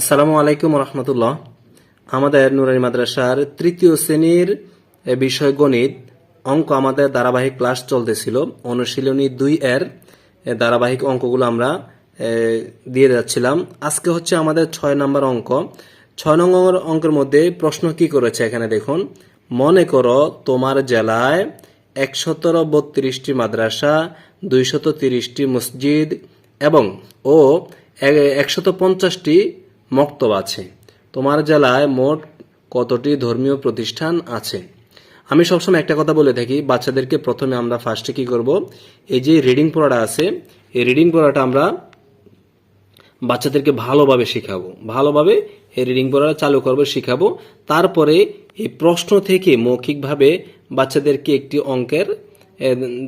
আসসালামু আলাইকুম রহমতুল্লাহ। আমাদের নুরানি মাদ্রাসার তৃতীয় শ্রেণির বিষয় গণিত অঙ্ক আমাদের ধারাবাহিক ক্লাস চলতেছিল। অনুশীলনী দুই এর ধারাবাহিক অঙ্কগুলো আমরা দিয়ে যাচ্ছিলাম। আজকে হচ্ছে আমাদের ছয় নম্বর অঙ্ক। ছয় নম্বর অঙ্কের মধ্যে প্রশ্ন কি করেছে এখানে দেখুন। মনে করো তোমার জেলায় একশতর বত্রিশটি মাদ্রাসা দুইশত তিরিশটি মসজিদ এবং ও একশত পঞ্চাশটি মক্তব আছে। তোমার জেলায় মোট কতটি ধর্মীয় প্রতিষ্ঠান আছে? আমি সবসময় একটা কথা বলে থাকি, বাচ্চাদেরকে প্রথমে আমরা ফার্স্টে কি করব? এই যে রিডিং পড়াটা আছে, এই রিডিং পড়াটা আমরা বাচ্চাদেরকে ভালোভাবে শেখাবো। ভালোভাবে এই রিডিং পড়া চালু করব, শেখাবো। তারপরে এই প্রশ্ন থেকে মৌখিকভাবে বাচ্চাদেরকে একটি অঙ্কের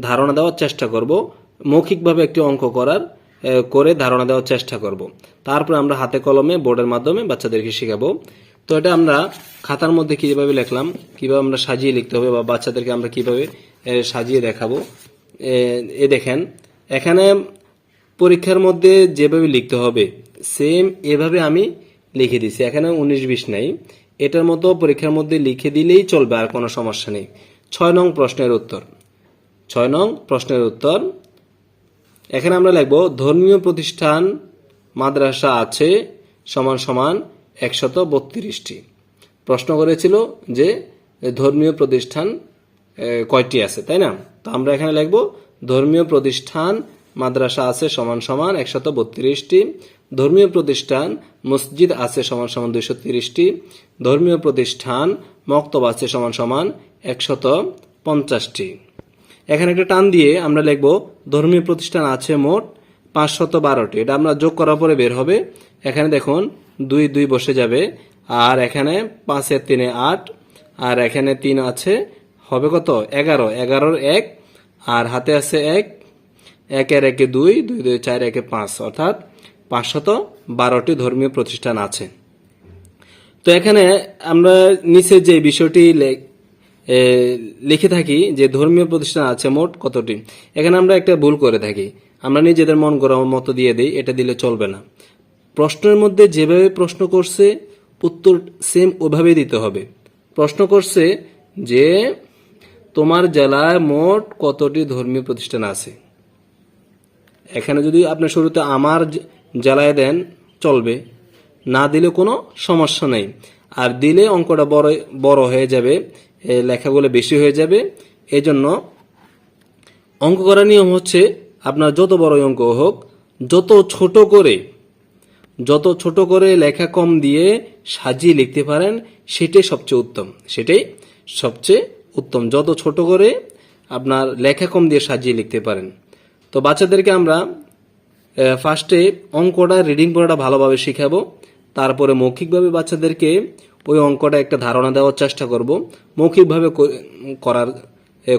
ধারণা দেওয়ার চেষ্টা করব। মৌখিকভাবে একটি অঙ্ক করার করে ধারণা দেওয়ার চেষ্টা করব। তারপরে আমরা হাতে কলমে বোর্ডের মাধ্যমে বাচ্চাদেরকে শেখাবো। তো এটা আমরা খাতার মধ্যে কীভাবে লিখলাম কীভাবে আমরা সাজিয়ে লিখতে হবে বা বাচ্চাদেরকে আমরা কীভাবে সাজিয়ে দেখাবো এ, দেখেন এখানে পরীক্ষার মধ্যে যেভাবে লিখতে হবে সেম এভাবে আমি লিখে দিছি। এখানে উনিশ বিশ নাই। এটার মতো পরীক্ষার মধ্যে লিখে দিলেই চলবে আর কোনো সমস্যা নেই। ছয় নং প্রশ্নের উত্তর। ছয় নং প্রশ্নের উত্তর। এখানে আমরা লিখব, ধর্মীয় প্রতিষ্ঠান মাদ্রাসা আছে সমান সমান একশত বত্রিশটি। প্রশ্ন করেছিল যে, ধর্মীয় প্রতিষ্ঠান কয়টি আছে? তাই না? তো আমরা এখানে লিখব, ধর্মীয় প্রতিষ্ঠান মাদ্রাসা আছে সমান সমান একশত বত্রিশটি। ধর্মীয় প্রতিষ্ঠান মসজিদ আছে সমান সমান দুইশো তিরিশটি। ধর্মীয় প্রতিষ্ঠান মক্তব আছে সমান সমান একশত পঞ্চাশটি। এখানে একটা টান দিয়ে আমরা লিখব, ধর্মীয় প্রতিষ্ঠান আছে মোট পাঁচশত বারোটি। এটা আমরা যোগ করার পরে বের হবে। এখানে দেখুন, দুই দুই বসে যাবে। আর এখানে পাঁচের তিনে আট। আর এখানে তিন আছে, হবে কত? এগারো। এগারোর এক, আর হাতে আছে এক। একের একে দুই দুই দুই, চার, একে পাঁচ। অর্থাৎ পাঁচশত বারোটি ধর্মীয় প্রতিষ্ঠান আছে। তো এখানে আমরা নিচে যে বিষয়টি লিখে থাকি যে ধর্মীয় প্রতিষ্ঠান আছে মোট কতটি? এখানে আমরা একটা ভুল করে থাকি। আমরা নিজেদের মন গড়া মতো দিয়ে দিই, এটা দিলে চলবে না। প্রশ্নের মধ্যে যেভাবে প্রশ্ন করছে, উত্তর সেম ওভাবে দিতে হবে। প্রশ্ন করছে যে, তোমার জেলায় মোট কতটি ধর্মীয় প্রতিষ্ঠান আছে? এখানে যদি আপনি শুরুতে আমার জেলায় দেন, চলবে। না দিলে কোনো সমস্যা নেই। আর দিলে অঙ্কটা বড় বড় হয়ে যাবে। লেখাগুলো বেশি হয়ে যাবে। এই জন্য অঙ্ক করার নিয়ম হচ্ছে আপনার যত বড় অঙ্ক হোক, যত ছোট করে, যত ছোট করে লেখা কম দিয়ে সাজিয়ে লিখতে পারেন, সেটাই সবচেয়ে উত্তম। সেটাই সবচেয়ে উত্তম। যত ছোট করে আপনার লেখা কম দিয়ে সাজিয়ে লিখতে পারেন। তো বাচ্চাদেরকে আমরা ফার্স্টে অঙ্কটা রিডিং পড়াটা ভালোভাবে শিখাবো। তারপরে মৌখিকভাবে বাচ্চাদেরকে ওই অঙ্কটা একটা ধারণা দেওয়ার চেষ্টা করব। মৌখিকভাবে করার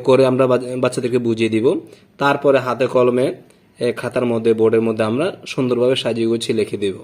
করে আমরা বাচ্চাদেরকে বুঝিয়ে দিব। তারপরে হাতে কলমে খাতার মধ্যে, বোর্ডের মধ্যে আমরা সুন্দরভাবে সাজিয়ে গুছিয়ে লিখে দেবো।